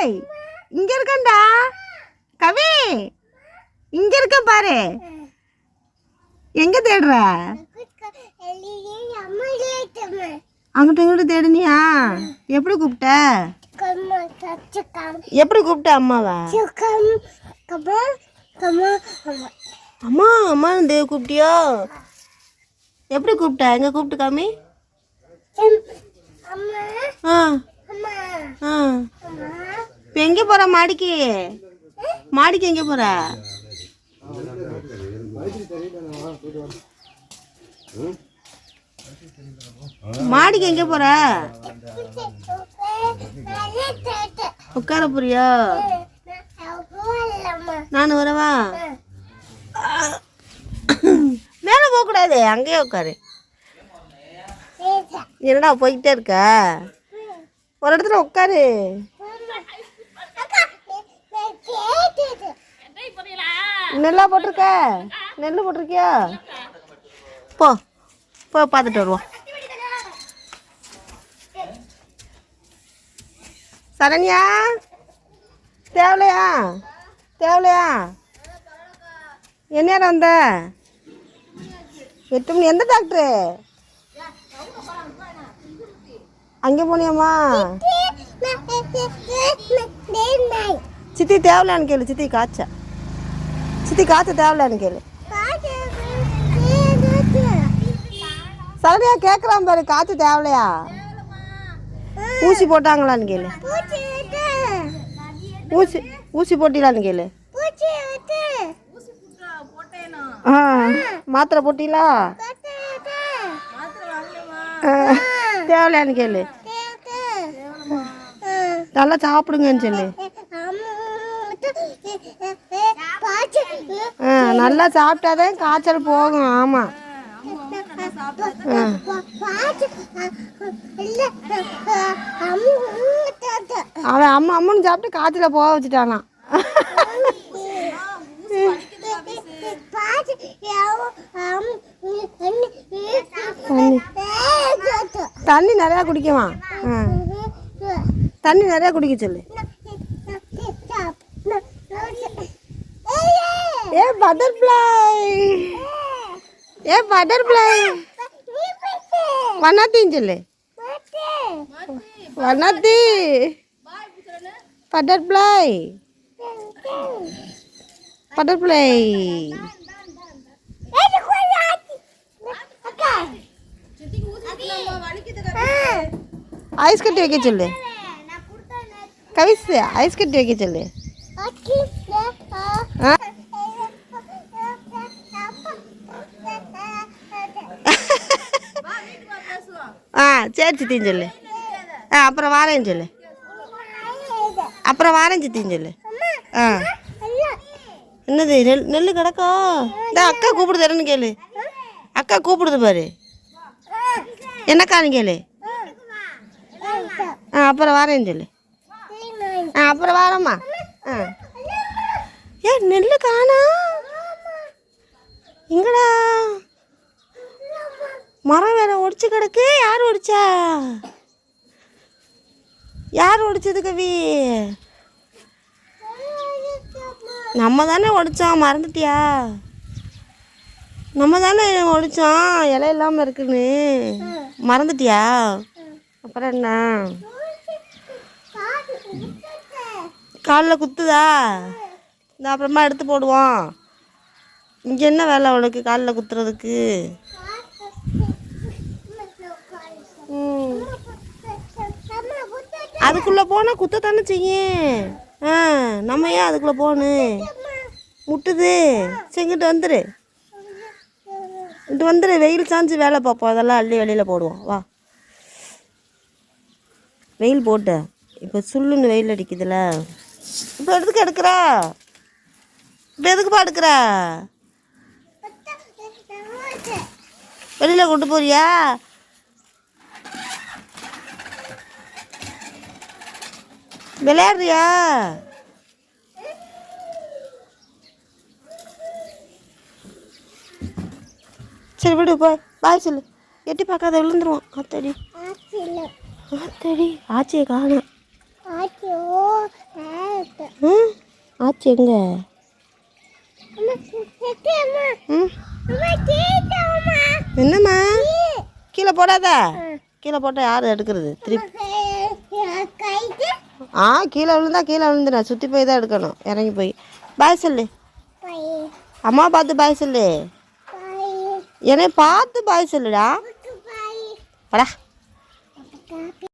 ஏய் இங்க இருக்கேன்டா. கவி இங்க இருக்க பாரு. எங்க தேடுற? அங்கிட்ட இங்கிட்ட தேடுனியா? எப்படி கூப்பிட்ட? எப்படி கூப்பிட்ட அம்மாவா? அம்மா அம்மா தேவ கூப்பிட்டியோ? எப்படி கூப்பிட்ட? எங்க கூப்பிட்டு காமி ஆ. ஆ. இப்போ எங்கே போற மாடிக்கு? மாடிக்கு எங்கே போற? மாடிக்கு எங்கே போற? உட்கார போறியா நான் வரவா? மேலே போகக்கூடாது அங்கேயே உட்காரு. என்னடா போய்கிட்டே இருக்க? ஒரு இடத்துல உட்காரு. நெல்லா போட்டிருக்க நெல் போட்டிருக்கியா போ போ பார்த்துட்டு வருவோம் சரண்யா தேவலையா தேவலையா என்ன வந்த எட்டு மணி எந்த டாக்டரு அங்கே போனியாம்மா சித்தி தேவலான்னு கேளு சித்தி காய்ச்ச. சித்தி காய்ச்ச தேவலான்னு கேளு. சரணியா கேட்குறான் பாரு காய்ச்ச தேவலையா? ஊசி போட்டாங்களான்னு கேளு. ஊசி ஊசி போட்டீங்களான்னு கேளு. ஆ மாத்திரை போட்டீங்களா? தேவலையான்னு கேளு. நல்லா சாப்பிடுங்கன்னு சொல்லு. நல்லா சாப்பிட்டாதான் காய்ச்சல் போகும். ஆமாம் அவன் அம்மா அம்மன்னு சாப்பிட்டு காய்ச்சல போக வச்சுட்டானான் தண்ணி நிறையா குடிக்குமா ஆ. தண்ணி நிறையா குடிக்க சொல்லு. బటర్ఫ్లై ఏ బటర్ఫ్లై వనతించలే వనతి బటర్ఫ్లై బటర్ఫ్లై ఐస్ కట్టి వెక్కించలే కవిస్తే ఐస్ కట్టి వెక్కించలే ஆ சரி சித்தின்னு சொல்லு. ஆ அப்புறம் வாரேன்னு சொல்லு. அப்புறம் வாரேன் சித்தின்னு சொல்லு. ஆ. என்னது நெல் நெல் கிடக்கா? இந்த அக்கா கூப்பிடுதுன்னு கேளு. அக்கா கூப்பிடுது பாரு. என்னக்கான்னு கேளு. ஆ அப்புறம் வாரேன்னு சொல்லு. ஆ அப்புறம் வாரம்மா. ஆ. ஏ நெல் காணா. எங்கடா மரம் வேற ஒடிச்சு கிடக்கு. யார் ஒடிச்சா? யார் ஒடிச்சது கவி? நம்ம தானே ஒடிச்சோம். மறந்துட்டியா? நம்ம தானே ஒடிச்சோம். இலை இல்லாமல் இருக்குன்னு. மறந்துட்டியா? அப்புறம் என்ன? காலில் குத்துதா? இந்த அப்புறமா எடுத்து போடுவோம். இங்கே என்ன வேலை உனக்கு காலில் குத்துறதுக்கு? அதுக்குள்ளே போனால் குத்த தானே செய்யும். ஆ நம்ம ஏன் அதுக்குள்ளே போகணும் முட்டுது. செங்கிட்டு வந்துரு. இங்கிட்டு வந்துரு வெயில் சாஞ்சு வேலை பார்ப்போம். அதெல்லாம் அள்ளி வெளியில் போடுவோம். வா. வெயில் போட்டு. இப்போ சுள்ளுன்னு வெயில் அடிக்குதுல்ல இப்போ எதுக்கு எடுக்கிறா? இப்போ எதுக்குப்பா எடுக்கிறா? வெளியில் கொண்டு போறியா? விளையாடுறியா? சரி விடு போய் பாய் சொல்லு. எட்டி பார்க்காத விழுந்துருவான். அத்தடி அத்தடி ஆச்சியை காணும் போச்சு எங்க? என்னம்மா? கீழே. போடாத. கீழே போட்டால் யார் எடுக்கிறது? திருப்பி ஆ கீழே விழுந்தா கீழே விழுந்துடா சுற்றி போய் தான் எடுக்கணும். இறங்கி போய். பாய் சொல்லு. அம்மா பார்த்து பாய் சொல்லு. என்னை பார்த்து பாய் சொல்லுடா. படா